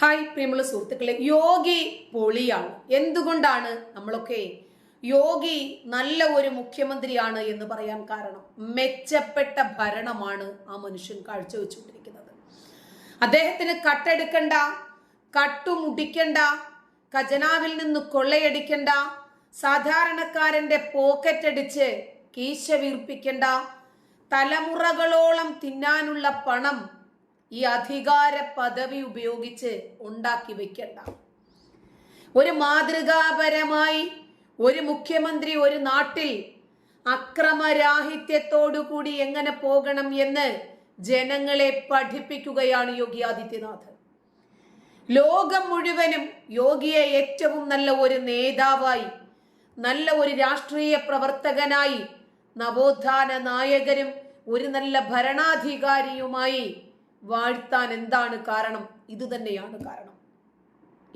Hi പ്രിയമുള്ള സുഹൃത്തുക്കളെ യോഗി പൊളിയാണ്. എന്തുകൊണ്ടാണ് നമ്മളൊക്കെ യോഗി നല്ല ഒരു മുഖ്യമന്ത്രിയാണ് എന്ന് പറയാൻ കാരണം? മെച്ചപ്പെട്ട ഭരണമാണ് ആ മനുഷ്യൻ കാഴ്ചവെച്ചുകൊണ്ടിരിക്കുന്നത്. അദ്ദേഹത്തിന് കട്ടെടുക്കണ്ട കട്ടുമുടിക്കണ്ട ഖജനാവിൽ നിന്ന് കൊള്ളയടിക്കണ്ട സാധാരണക്കാരന്റെ പോക്കറ്റ് അടിച്ച് കീശ വീർപ്പിക്കണ്ട തലമുറകളോളം തിന്നാനുള്ള പണം ഈ അധികാര പദവി ഉപയോഗിച്ച് ഉണ്ടാക്കി വെക്കണ്ട. ഒരു മാതൃകാപരമായി ഒരു മുഖ്യമന്ത്രി ഒരു നാട്ടിൽ അക്രമരാഹിത്യത്തോടുകൂടി എങ്ങനെ പോകണം എന്ന് ജനങ്ങളെ പഠിപ്പിക്കുകയാണ് യോഗി ആദിത്യനാഥ്. ലോകം മുഴുവനും യോഗിയെ ഏറ്റവും നല്ല ഒരു നേതാവായി നല്ല ഒരു രാഷ്ട്രീയ പ്രവർത്തകനായി നവോത്ഥാന നായകരും ഒരു നല്ല ഭരണാധികാരിയുമായി വാഴ്ത്താൻ എന്താണ് കാരണം? ഇത് തന്നെയാണ് കാരണം.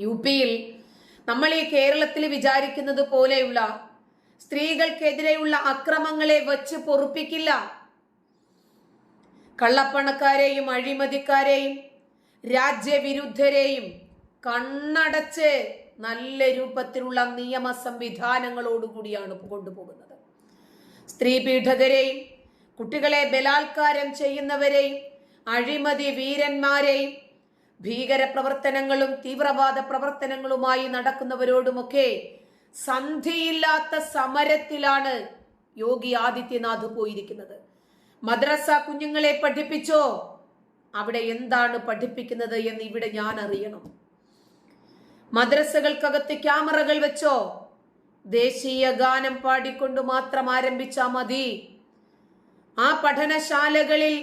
യു പിയിൽ നമ്മൾ ഈ കേരളത്തിൽ വിചാരിക്കുന്നത് പോലെയുള്ള സ്ത്രീകൾക്കെതിരെയുള്ള അക്രമങ്ങളെ വച്ച് പൊറുപ്പിക്കില്ല. കള്ളപ്പണക്കാരെയും അഴിമതിക്കാരെയും രാജ്യവിരുദ്ധരെയും കണ്ണടച്ച് നല്ല രൂപത്തിലുള്ള നിയമ സംവിധാനങ്ങളോടുകൂടിയാണ് കൊണ്ടുപോകുന്നത്. സ്ത്രീ പീഡകരെയും കുട്ടികളെ ബലാത്കാരം ചെയ്യുന്നവരെയും അഴിമതി വീരന്മാരെയും ഭീകര പ്രവർത്തനങ്ങളും തീവ്രവാദ പ്രവർത്തനങ്ങളുമായി നടക്കുന്നവരോടുമൊക്കെ സന്ധിയില്ലാത്ത സമരത്തിലാണ് യോഗി ആദിത്യനാഥ് പോയിരിക്കുന്നത്. മദ്രസ കുഞ്ഞുങ്ങളെ പഠിപ്പിച്ചോ? അവിടെ എന്താണ് പഠിപ്പിക്കുന്നത് എന്ന് ഇവിടെ ഞാൻ അറിയണം. മദ്രസകൾക്കകത്ത് ക്യാമറകൾ വെച്ചോ? ദേശീയ ഗാനം പാടിക്കൊണ്ട് മാത്രം ആരംഭിച്ചാ മതി. ആ പഠനശാലകളിൽ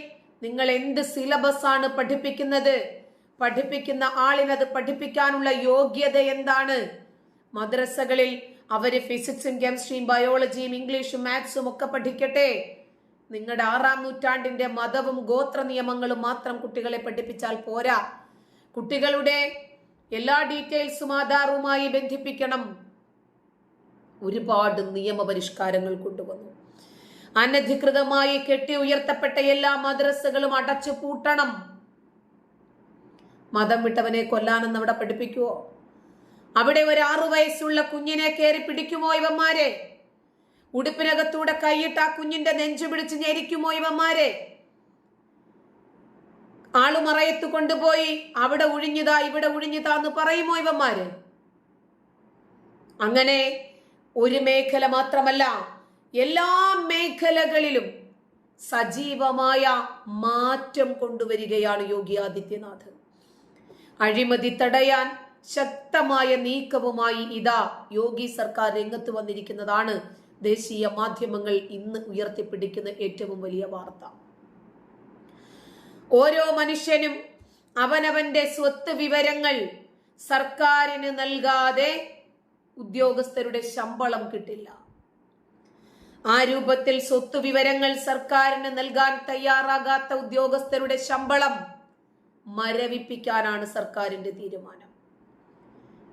നിങ്ങൾ എന്ത് സിലബസ് ആണ് പഠിപ്പിക്കുന്നത്? പഠിപ്പിക്കുന്ന ആളിനത് പഠിപ്പിക്കാനുള്ള യോഗ്യത എന്താണ്? മദ്രസകളിൽ അവർ ഫിസിക്സും കെമിസ്ട്രിയും ബയോളജിയും ഇംഗ്ലീഷും മാത്സും ഒക്കെ പഠിക്കട്ടെ. നിങ്ങളുടെ ആറാം നൂറ്റാണ്ടിന്റെ മതവും ഗോത്ര നിയമങ്ങളും മാത്രം കുട്ടികളെ പഠിപ്പിച്ചാൽ പോരാ. കുട്ടികളുടെ എല്ലാ ഡീറ്റെയിൽസും ആധാറുമായി ബന്ധിപ്പിക്കണം. ഒരുപാട് നിയമപരിഷ്കാരങ്ങൾ കൊണ്ടുവന്നു. അനധികൃതമായി കെട്ടി ഉയർത്തപ്പെട്ട എല്ലാ മദ്രസകളും അടച്ചു പൂട്ടണം. മതം വിട്ടവനെ കൊല്ലാനെന്ന് അവിടെ പഠിപ്പിക്കുവോ? അവിടെ ഒരു ആറു വയസ്സുള്ള കുഞ്ഞിനെ കയറി പിടിക്കുമോ ഇവന്മാരെ? ഉടുപ്പിനകത്തൂടെ കൈയിട്ട് ആ കുഞ്ഞിന്റെ നെഞ്ചു പിടിച്ച് ഞെരിക്കുമോ ഇവന്മാരെ? ആളുമറയത്ത് കൊണ്ടുപോയി അവിടെ ഒഴിഞ്ഞതാ ഇവിടെ ഒഴിഞ്ഞതാ എന്ന് പറയുമോ ഇവന്മാര്? അങ്ങനെ ഒരു മേഖല മാത്രമല്ല എല്ലാ മേഖലകളിലും സജീവമായ മാറ്റം കൊണ്ടുവരികയാണ് യോഗി ആദിത്യനാഥ്. അഴിമതി തടയാൻ ശക്തമായ നീക്കവുമായി ഇതാ യോഗി സർക്കാർ രംഗത്ത് വന്നിരിക്കുന്നതാണ് ദേശീയ മാധ്യമങ്ങൾ ഇന്ന് ഉയർത്തിപ്പിടിക്കുന്ന ഏറ്റവും വലിയ വാർത്ത. ഓരോ മനുഷ്യനും അവനവന്റെ സ്വത്ത് വിവരങ്ങൾ സർക്കാരിന് നൽകാതെ ഉദ്യോഗസ്ഥരുടെ ശമ്പളം കിട്ടില്ല. ആ രൂപത്തിൽ സ്വത്ത് വിവരങ്ങൾ സർക്കാരിന് നൽകാൻ തയ്യാറാകാത്ത ഉദ്യോഗസ്ഥരുടെ ശമ്പളം മരവിപ്പിക്കാനാണ് സർക്കാരിന്റെ തീരുമാനം.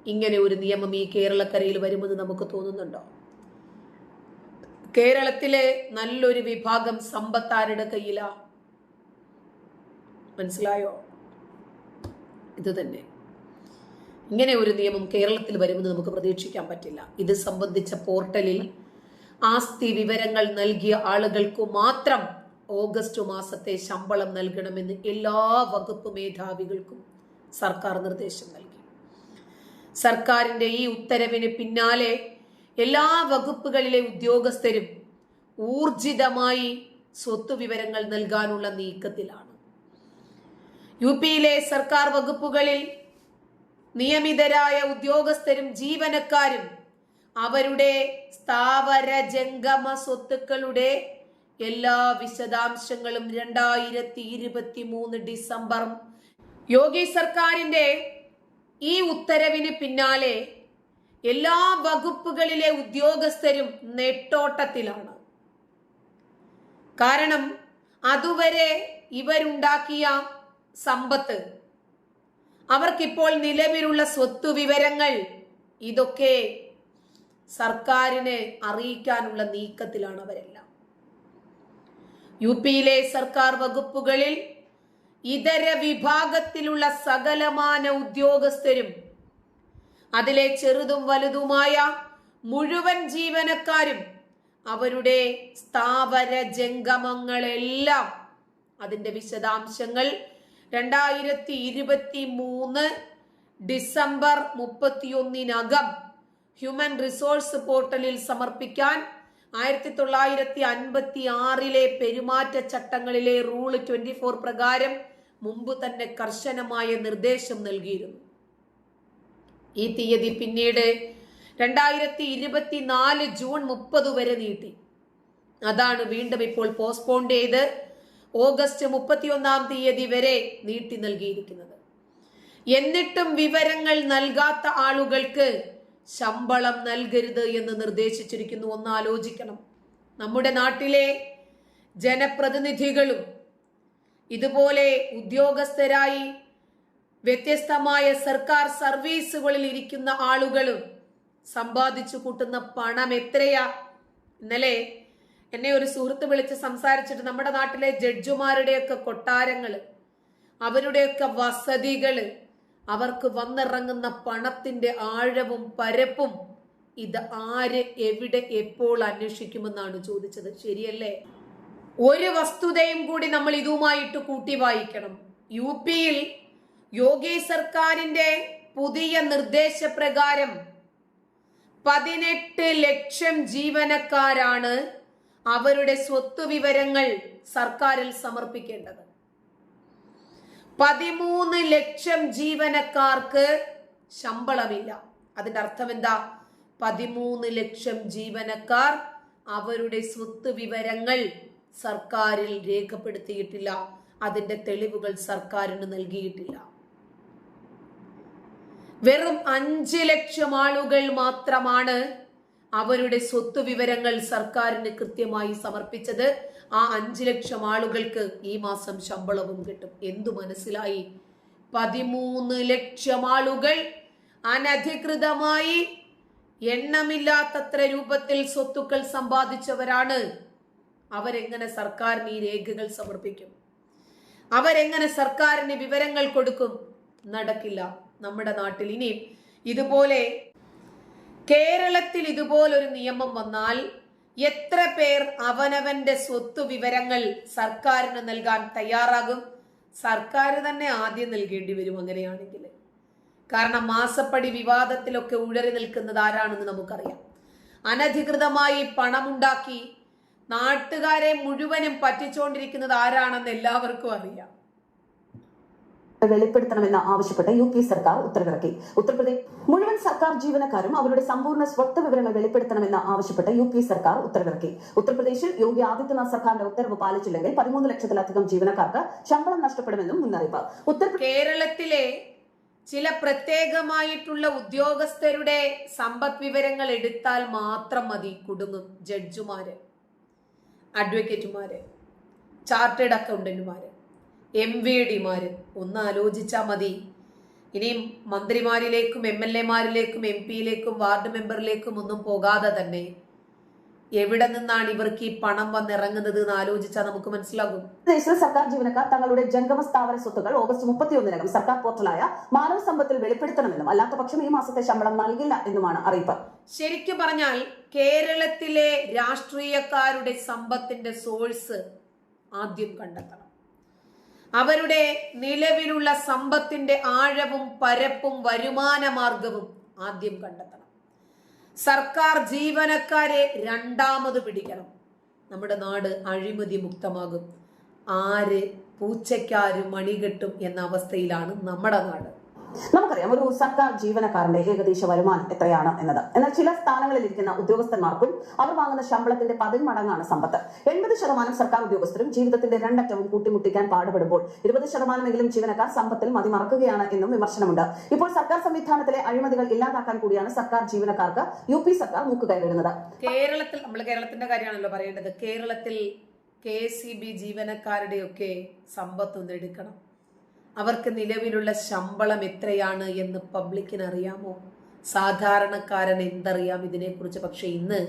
ഇങ്ങനെ ഒരു നിയമം ഈ കേരളക്കരയിൽ വരുമെന്ന് നമുക്ക് തോന്നുന്നുണ്ടോ? കേരളത്തിലെ നല്ലൊരു വിഭാഗം സമ്പത്താരുടെ കയ്യിലാ. മനസ്സിലായോ? ഇത് തന്നെ. ഇങ്ങനെ ഒരു നിയമം കേരളത്തിൽ വരുമെന്ന് നമുക്ക് പ്രതീക്ഷിക്കാൻ പറ്റില്ല. ഇത് സംബന്ധിച്ച പോർട്ടലിൽ ആസ്തി വിവരങ്ങൾ നൽകിയ ആളുകൾക്കു മാത്രം ഓഗസ്റ്റ് മാസത്തെ ശമ്പളം നൽകണമെന്ന് എല്ലാ വകുപ്പ് മേധാവികൾക്കും സർക്കാർ നിർദ്ദേശം നൽകി. സർക്കാരിന്റെ ഈ ഉത്തരവിന് പിന്നാലെ എല്ലാ വകുപ്പുകളിലെ ഉദ്യോഗസ്ഥരും ഊർജിതമായി സ്വത്ത് വിവരങ്ങൾ നൽകാനുള്ള നീക്കത്തിലാണ്. യു പിയിലെ സർക്കാർ വകുപ്പുകളിൽ നിയമിതരായ ഉദ്യോഗസ്ഥരും ജീവനക്കാരും അവരുടെ സ്ഥാവര ജംഗമ സ്വത്തുക്കളുടെ എല്ലാ വിശദാംശങ്ങളും രണ്ടായിരത്തി ഇരുപത്തി മൂന്ന് ഡിസംബർ. യോഗി സർക്കാരിന്റെ ഈ ഉത്തരവിന് പിന്നാലെ എല്ലാ വകുപ്പുകളിലെ ഉദ്യോഗസ്ഥരും നെട്ടോട്ടത്തിലാണ്. കാരണം അതുവരെ ഇവരുണ്ടാക്കിയ സമ്പത്ത് അവർക്കിപ്പോൾ നിലവിലുള്ള സ്വത്ത് വിവരങ്ങൾ ഇതൊക്കെ സർക്കാരിനെ അറിയിക്കാനുള്ള നീക്കത്തിലാണ് അവരെല്ലാം. യു പിയിലെ സർക്കാർ വകുപ്പുകളിൽ ഇതര വിഭാഗത്തിലുള്ള സകലമാന ഉദ്യോഗസ്ഥരും അതിലെ ചെറുതും വലുതുമായ മുഴുവൻ ജീവനക്കാരും അവരുടെ സ്ഥാപര ജംഗമങ്ങളെല്ലാം അതിന്റെ വിശദാംശങ്ങൾ രണ്ടായിരത്തി ഇരുപത്തി മൂന്ന് ഡിസംബർ മുപ്പത്തിയൊന്നിനകം ഹ്യൂമൻ റിസോഴ്സ് പോർട്ടലിൽ സമർപ്പിക്കാൻ ആയിരത്തി തൊള്ളായിരത്തി അൻപത്തി ആറിലെ പെരുമാറ്റച്ചട്ടങ്ങളിലെ റൂൾ ട്വന്റി ഫോർ പ്രകാരം മുമ്പ് തന്നെ കർശനമായ നിർദ്ദേശം നൽകിയിരുന്നു. ഈ തീയതി പിന്നീട് രണ്ടായിരത്തി ഇരുപത്തിനാല് ജൂൺ മുപ്പത് വരെ നീട്ടി. അതാണ് വീണ്ടും ഇപ്പോൾ പോസ്റ്റ്പോൺ ചെയ്ത് ഓഗസ്റ്റ് മുപ്പത്തിയൊന്നാം തീയതി വരെ നീട്ടി നൽകിയിരിക്കുന്നത്. എന്നിട്ടും വിവരങ്ങൾ നൽകാത്ത ആളുകൾക്ക് ശമ്പളം നൽകരുത് എന്ന് നിർദ്ദേശിച്ചിരിക്കുന്നു. ഒന്ന് ആലോചിക്കണം നമ്മുടെ നാട്ടിലെ ജനപ്രതിനിധികളും ഇതുപോലെ ഉദ്യോഗസ്ഥരായി വ്യത്യസ്തമായ സർക്കാർ സർവീസുകളിൽ ഇരിക്കുന്ന ആളുകളും സമ്പാദിച്ചു കൂട്ടുന്ന പണം എത്രയാ? ഇന്നലെ എന്നെ ഒരു സുഹൃത്ത് വിളിച്ച് സംസാരിച്ചിട്ട് നമ്മുടെ നാട്ടിലെ ജഡ്ജുമാരുടെയൊക്കെ കൊട്ടാരങ്ങൾ അവരുടെയൊക്കെ വസതികൾ അവർക്ക് വന്നിറങ്ങുന്ന പണത്തിന്റെ ആഴവും പരപ്പും ഇത് ആര് എവിടെ എപ്പോൾ അന്വേഷിക്കുമെന്നാണ് ചോദിച്ചത്. ശരിയല്ലേ? ഒരു വസ്തുതയും കൂടി നമ്മൾ ഇതുമായിട്ട് കൂട്ടി വായിക്കണം. യു പിയിൽ യോഗി സർക്കാരിന്റെ പുതിയ നിർദ്ദേശപ്രകാരം പതിനെട്ട് ലക്ഷം ജീവനക്കാരാണ് അവരുടെ സ്വത്ത് വിവരങ്ങൾ സർക്കാരിൽ സമർപ്പിക്കേണ്ടത്. പതിമൂന്ന് ലക്ഷം ജീവനക്കാർക്ക് ശമ്പളമില്ല. അതിന്റെ അർത്ഥം എന്താ? പതിമൂന്ന് ലക്ഷം ജീവനക്കാർ അവരുടെ സ്വത്ത് വിവരങ്ങൾ സർക്കാരിൽ രേഖപ്പെടുത്തിയിട്ടില്ല. അതിന്റെ തെളിവുകൾ സർക്കാരിന് നൽകിയിട്ടില്ല. വെറും അഞ്ച് ലക്ഷം ആളുകൾ മാത്രമാണ് അവരുടെ സ്വത്ത് വിവരങ്ങൾ സർക്കാരിന് കൃത്യമായി സമർപ്പിച്ചത് ആ അഞ്ചു ലക്ഷം ആളുകൾക്ക് ഈ മാസം ശമ്പളവും കിട്ടും. എന്തു മനസ്സിലായി? പതിമൂന്ന് ലക്ഷം ആളുകൾ അനധികൃതമായി എണ്ണമില്ലാത്തത്ര രൂപത്തിൽ സ്വത്തുക്കൾ സമ്പാദിച്ചവരാണ്. അവരെങ്ങനെ സർക്കാരിന് ഈ രേഖകൾ സമർപ്പിക്കും? അവരെങ്ങനെ സർക്കാരിന് വിവരങ്ങൾ കൊടുക്കും? നടക്കില്ല. നമ്മുടെ നാട്ടിൽ ഇനിയും ഇതുപോലെ കേരളത്തിൽ ഇതുപോലൊരു നിയമം വന്നാൽ എത്ര പേർ അവനവന്റെ സ്വത്ത് വിവരങ്ങൾ സർക്കാരിന് നൽകാൻ തയ്യാറാകും? സർക്കാർ തന്നെ ആദ്യം നൽകേണ്ടി വരും അങ്ങനെയാണെങ്കിൽ. കാരണം മാസപ്പടി വിവാദത്തിലൊക്കെ ഉഴറി നിൽക്കുന്നത് ആരാണെന്ന് നമുക്കറിയാം. അനധികൃതമായി പണമുണ്ടാക്കി നാട്ടുകാരെ മുഴുവനും പറ്റിച്ചുകൊണ്ടിരിക്കുന്നത് ആരാണെന്ന് എല്ലാവർക്കും അറിയാം. വെളിപ്പെടുത്തണമെന്ന് ആവശ്യപ്പെട്ട് യു പി സർക്കാർ ഉത്തരവിറക്കി. ഉത്തർപ്രദേശ് മുഴുവൻ സർക്കാർ ജീവനക്കാരും അവരുടെ സമ്പൂർണ സ്വത്ത് വിവരങ്ങൾ വെളിപ്പെടുത്തണമെന്ന് ആവശ്യപ്പെട്ട് യു പി സർക്കാർ ഉത്തരവിറക്കി. ഉത്തർപ്രദേശിൽ യോഗി ആദിത്യനാഥ് സർക്കാരിന്റെ ഉത്തരവ് പാലിച്ചില്ലെങ്കിൽ പതിമൂന്ന് ലക്ഷത്തിലധികം ജീവനക്കാർക്ക് ശമ്പളം നഷ്ടപ്പെടുമെന്നും മുന്നറിയിപ്പ്. കേരളത്തിലെ ചില പ്രത്യേകമായിട്ടുള്ള ഉദ്യോഗസ്ഥരുടെ സമ്പദ് വിവരങ്ങൾ എടുത്താൽ മാത്രം മതി കുടുങ്ങും ജഡ്ജുമാര് അഡ്വക്കേറ്റുമാര് ചാർട്ടേഡ് അക്കൗണ്ടന്റുമാര്. എം വി ഡിമാര്. ഒന്ന് ആലോചിച്ചാൽ മതി. ഇനിയും മന്ത്രിമാരിലേക്കും എം എൽ എമാരിലേക്കും എം പിയിലേക്കും വാർഡ് മെമ്പറിലേക്കും ഒന്നും പോകാതെ തന്നെ എവിടെ നിന്നാണ് ഇവർക്ക് ഈ പണം വന്നിറങ്ങുന്നത് എന്ന് ആലോചിച്ചാൽ നമുക്ക് മനസ്സിലാകും. സർക്കാർ ജീവനക്കാർ തങ്ങളുടെ ജംഗമ സ്ഥാപന സ്വത്തുക്കൾ ഓഗസ്റ്റ് മുപ്പത്തിയൊന്നിനകം സർക്കാർ പോർട്ടലായ മാനവ സമ്പത്തിൽ വെളിപ്പെടുത്തണമെന്നും അല്ലാത്ത പക്ഷം ഈ മാസത്തെ ശമ്പളം നൽകില്ല എന്നുമാണ് അറിയിപ്പ്. ശരിക്കും പറഞ്ഞാൽ കേരളത്തിലെ രാഷ്ട്രീയക്കാരുടെ സമ്പത്തിന്റെ സോഴ്സ് ആദ്യം കണ്ടെത്തണം. അവരുടെ നിലവിലുള്ള സമ്പത്തിന്റെ ആഴവും പരപ്പും വരുമാന മാർഗവും ആദ്യം കണ്ടെത്തണം. സർക്കാർ ജീവനക്കാരെ രണ്ടാമത് പിടിക്കണം. നമ്മുടെ നാട് അഴിമതി മുക്തമാകും. ആര് പൂച്ചയ്ക്കാരും മണികെട്ടും എന്ന അവസ്ഥയിലാണ് നമ്മുടെ നാട്. നമുക്കറിയാം ഒരു സർക്കാർ ജീവനക്കാരന്റെ ഏകദേശ വരുമാനം എത്രയാണ് എന്നത്. എന്നാൽ ചില സ്ഥാനങ്ങളിൽ ഇരിക്കുന്ന ഉദ്യോഗസ്ഥന്മാർക്കും അവർ വാങ്ങുന്ന ശമ്പളത്തിന്റെ പതിന്മടങ്ങാണ് സമ്പത്ത്. എൺപത് ശതമാനം സർക്കാർ ഉദ്യോഗസ്ഥരും ജീവിതത്തിന്റെ രണ്ടറ്റവും കൂട്ടിമുട്ടിക്കാൻ പാടുപെടുമ്പോൾ ഇരുപത് ശതമാനമെങ്കിലും ജീവനക്കാർ സമ്പത്തിൽ മതിമറക്കുകയാണ് എന്നും വിമർശനമുണ്ട്. ഇപ്പോൾ സർക്കാർ സംവിധാനത്തിലെ അഴിമതികൾ ഇല്ലാതാക്കാൻ കൂടിയാണ് സർക്കാർ ജീവനക്കാർക്ക് യു പി സർക്കാർ മൂക്കുകയറിടുന്നത് കേരളത്തിൽ നമ്മൾ കേരളത്തിന്റെ കാര്യമാണല്ലോ പറയേണ്ടത്. കേരളത്തിൽ കെ സി ബി ജീവനക്കാരുടെയൊക്കെ സമ്പത്ത് ഒന്ന് എടുക്കണം. അവർക്ക് നിലവിലുള്ള ശമ്പളം എത്രയാണ് എന്ന് പബ്ലിക്കിന് അറിയാമോ? സാധാരണക്കാരൻ എന്തറിയാം ഇതിനെക്കുറിച്ച്? പക്ഷേ ഇന്ന്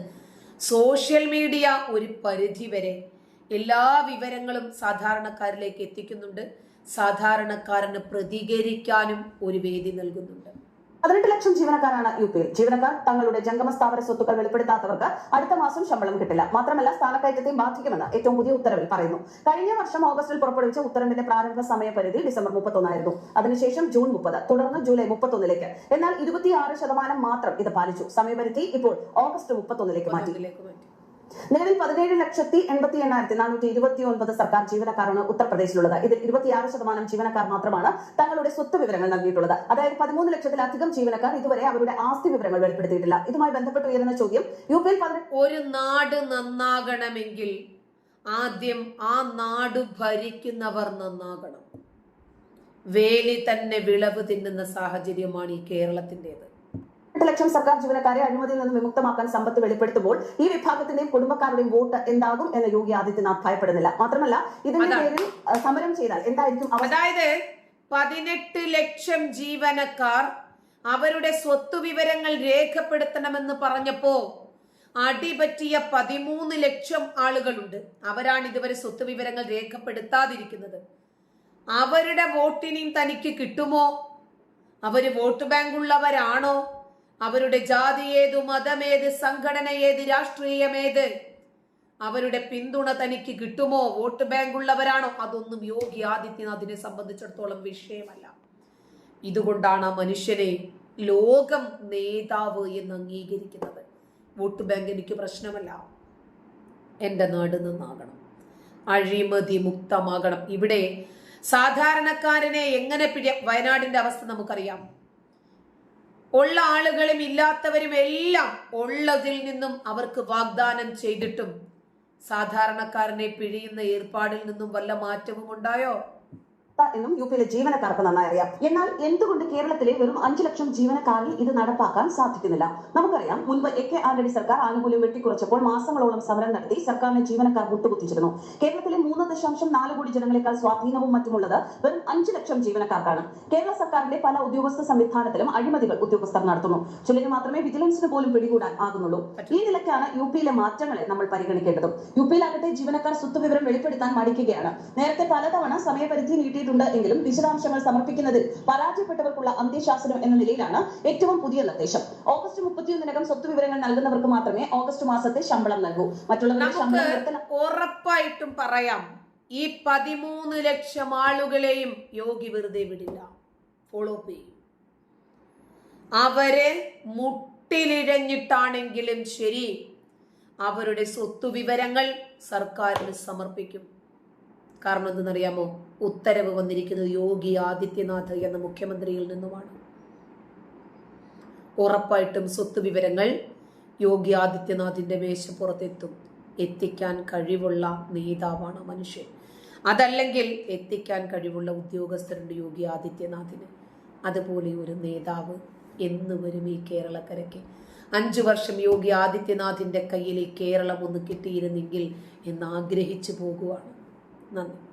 സോഷ്യൽ മീഡിയ ഒരു പരിധി വരെ എല്ലാ വിവരങ്ങളും സാധാരണക്കാരിലേക്ക് എത്തിക്കുന്നുണ്ട്. സാധാരണക്കാരന് പ്രതികരിക്കാനും ഒരു വേദി നൽകുന്നുണ്ട്. പതിനെട്ട് ലക്ഷം ജീവനക്കാരാണ് യു പിയിൽ ജീവനക്കാർ തങ്ങളുടെ ജംഗമ സ്ഥാപന സ്വത്തുക്കൾ വെളിപ്പെടുത്താത്തവർക്ക് അടുത്ത മാസം ശമ്പളം കിട്ടില്ല. മാത്രമല്ല സ്ഥാനക്കയറ്റത്തെ ബാധിക്കുമെന്ന് ഏറ്റവും പുതിയ ഉത്തരവിൽ പറയുന്നു. കഴിഞ്ഞ വർഷം ഓഗസ്റ്റിൽ പുറപ്പെടുവിച്ച ഉത്തരവിന്റെ പ്രാരംഭ സമയപരിധി ഡിസംബർ മുപ്പത്തൊന്നായിരുന്നു. അതിനുശേഷം ജൂൺ മുപ്പത് തുടർന്ന് ജൂലൈ മുപ്പത്തൊന്നിലേക്ക്. എന്നാൽ ഇരുപത്തിയാറ് ശതമാനം മാത്രം ഇത് പാലിച്ചു. സമയപരിധി ഇപ്പോൾ ഓഗസ്റ്റ് മുപ്പത്തൊന്നിലേക്ക് മാറ്റി. നിലവിൽ പതിനേഴ് ലക്ഷത്തി എൺപത്തി എണ്ണായിരത്തി നാനൂറ്റി ഇരുപത്തി ഒൻപത് സർക്കാർ ജീവനക്കാരാണ് ഉത്തർപ്രദേശിലുള്ളത്. ഇതിൽ ഇരുപത്തിയാറ് ശതമാനം ജീവനക്കാർ മാത്രമാണ് തങ്ങളുടെ സ്വത്ത് വിവരങ്ങൾ നൽകിയിട്ടുള്ളത്. അതായത് പതിമൂന്ന് ലക്ഷത്തിലധികം ജീവനക്കാർ ഇതുവരെ അവരുടെ ആസ്തി വിവരങ്ങൾ വെളിപ്പെടുത്തിയിട്ടില്ല. ഇതുമായി ബന്ധപ്പെട്ട് ഉയരുന്ന ചോദ്യം യു പിയിൽ ഒരു നാട് നന്നാകണമെങ്കിൽ ആദ്യം ആ നാട് ഭരിക്കുന്നവർ നന്നാകണം. വേലി തന്നെ വിളവ് തിന്നുന്ന സാഹചര്യമാണ് ഈ കേരളത്തിന്റെത്. ലക്ഷം സർക്കാർ ജീവനക്കാരെ അഴിമതിയിൽ നിന്ന് വിമുക്തമാക്കാൻ സമ്പത്ത് വെളിപ്പെടുത്തുമ്പോൾ ഈ വിഭാഗത്തിന്റെയും കുടുംബക്കാരുടെയും വോട്ട് എന്താകും എന്ന് യോഗി ആദിത്യനാഥ് ഭയപ്പെടുന്നില്ല. മാത്രമല്ല ഇതിന്റെ. പേരിൽ സമരം ചെയ്താൽ എന്തായിരിക്കും അതായത് പതിനെട്ട് ലക്ഷം ജീവനക്കാർ അവരുടെ സ്വത്ത് വിവരങ്ങൾ രേഖപ്പെടുത്തണമെന്ന് പറഞ്ഞപ്പോ അടിപറ്റിയ പതിമൂന്ന് ലക്ഷം ആളുകളുണ്ട്. അവരാണ് ഇതുവരെ സ്വത്ത് വിവരങ്ങൾ രേഖപ്പെടുത്താതിരിക്കുന്നത്. അവരുടെ വോട്ടിനെയും തനിക്ക് കിട്ടുമോ? അവർ വോട്ട് ബാങ്ക് ഉള്ളവരാണോ അവരുടെ ജാതി ഏത് മതമേത് സംഘടന ഏത് രാഷ്ട്രീയമേത് അവരുടെ പിന്തുണ തനിക്ക് കിട്ടുമോ? വോട്ട് ബാങ്ക് ഉള്ളവരാണോ? അതൊന്നും യോഗി ആദിത്യനാഥിനെ സംബന്ധിച്ചിടത്തോളം വിഷയമല്ല. ഇതുകൊണ്ടാണ് മനുഷ്യനെ ലോകം നേതാവ് എന്ന് അംഗീകരിക്കുന്നത്. വോട്ട് ബാങ്ക് എനിക്ക് പ്രശ്നമല്ല. എന്റെ നാട് നിന്നാകണം. അഴിമതി മുക്തമാകണം. ഇവിടെ സാധാരണക്കാരനെ എങ്ങനെ പിഴ വയനാടിന്റെ അവസ്ഥ നമുക്കറിയാം. ഉള്ള ആളുകളും ഇല്ലാത്തവരും എല്ലാം ഉള്ളതിൽ നിന്നും അവർക്ക് വാഗ്ദാനം ചെയ്തിട്ടും സാധാരണക്കാരനെ പിഴിയുന്ന ഏർപ്പാടിൽ നിന്നും വല്ല മാറ്റവും ഉണ്ടായോ? എന്നും യു പിയിലെ ജീവനക്കാർക്ക് നന്നായി അറിയാം. എന്നാൽ എന്തുകൊണ്ട് കേരളത്തിലെ വെറും അഞ്ചു ലക്ഷം ജീവനക്കാരിൽ ഇത് നടപ്പാക്കാൻ സാധിക്കുന്നില്ല? നമുക്കറിയാം മുൻപ് എ കെ ആന്റണി സർക്കാർ ആനുകൂല്യം വെട്ടിക്കുറച്ചപ്പോൾ മാസങ്ങളോളം സമരം നടത്തി സർക്കാരിനെ ജീവനക്കാർ വിട്ടുകുത്തിച്ചിരുന്നു. കേരളത്തിലെ മൂന്ന് ദശാംശം നാല് കോടി ജനങ്ങളെക്കാൾ സ്വാധീനവും മറ്റുമുള്ളത് വെറും അഞ്ചു ലക്ഷം ജീവനക്കാർക്കാണ്. കേരള സർക്കാരിന്റെ പല ഉദ്യോഗസ്ഥ സംവിധാനത്തിലും അഴിമതികൾ ഉദ്യോഗസ്ഥർ നടത്തുന്നു. ചിലര് മാത്രമേ വിജിലൻസിന് പോലും പിടികൂടാൻ ആകുന്നുള്ളൂ. ഈ നിലയ്ക്കാണ് യു പിയിലെ മാറ്റങ്ങളെ നമ്മൾ പരിഗണിക്കേണ്ടതും. യു പിയിലാകട്ടെ ജീവനക്കാർ സ്വത്ത് വിവരം വെളിപ്പെടുത്താൻ മടിക്കുകയാണ്. നേരത്തെ പലതവണ സമയപരിധി നീട്ടിയിട്ടുണ്ട് എങ്കിലും വിശദാംശങ്ങൾ സമർപ്പിക്കുന്നതിൽ പരാജയപ്പെട്ടവർക്കുള്ള അന്ത്യശാസനം എന്ന നിലയിലാണ് ഏറ്റവും പുതിയ നിർദ്ദേശം. ഓഗസ്റ്റ് മുപ്പത്തിയൊന്നിനകം സ്വത്ത് വിവരങ്ങൾ നൽകുന്നവർക്ക് മാത്രമേ ഓഗസ്റ്റ് മാസത്തെ ശമ്പളം നൽകൂ. മറ്റുള്ളവരുടെ ശമ്പളം ഉറപ്പായിട്ടും പറയാം ഈ പതിമൂന്ന് ലക്ഷം ആളുകളെയും യോഗി വെറുതെ വിടില്ല. ഫോളോ അപ്പ് ചെയ്യും. അവരെ മുട്ടിലിഴഞ്ഞിട്ടാണെങ്കിലും ശരി അവരുടെ സ്വത്തു വിവരങ്ങൾ സർക്കാരിന് സമർപ്പിക്കും. കാരണം എന്തെന്നറിയാമോ? ഉത്തരവ് വന്നിരിക്കുന്നത് യോഗി ആദിത്യനാഥ് എന്ന മുഖ്യമന്ത്രിയിൽ നിന്നുമാണ്. ഉറപ്പായിട്ടും സ്വത്ത് വിവരങ്ങൾ യോഗി ആദിത്യനാഥിന്റെ മേശപ്പുറത്തെത്തും എത്തിക്കാൻ കഴിവുള്ള നേതാവാണ് മനുഷ്യൻ. അതല്ലെങ്കിൽ എത്തിക്കാൻ കഴിവുള്ള ഉദ്യോഗസ്ഥരുണ്ട് യോഗി ആദിത്യനാഥിന്. അതുപോലെ ഒരു നേതാവ് എന്ന് വരും ഈ കേരളക്കരയ്ക്ക്. അഞ്ചു വർഷം യോഗി ആദിത്യനാഥിന്റെ കയ്യിൽ ഈ കേരളം ഒന്ന് കിട്ടിയിരുന്നെങ്കിൽ എന്ന് ആഗ്രഹിച്ചു പോകുവാണ്. നന്ദി.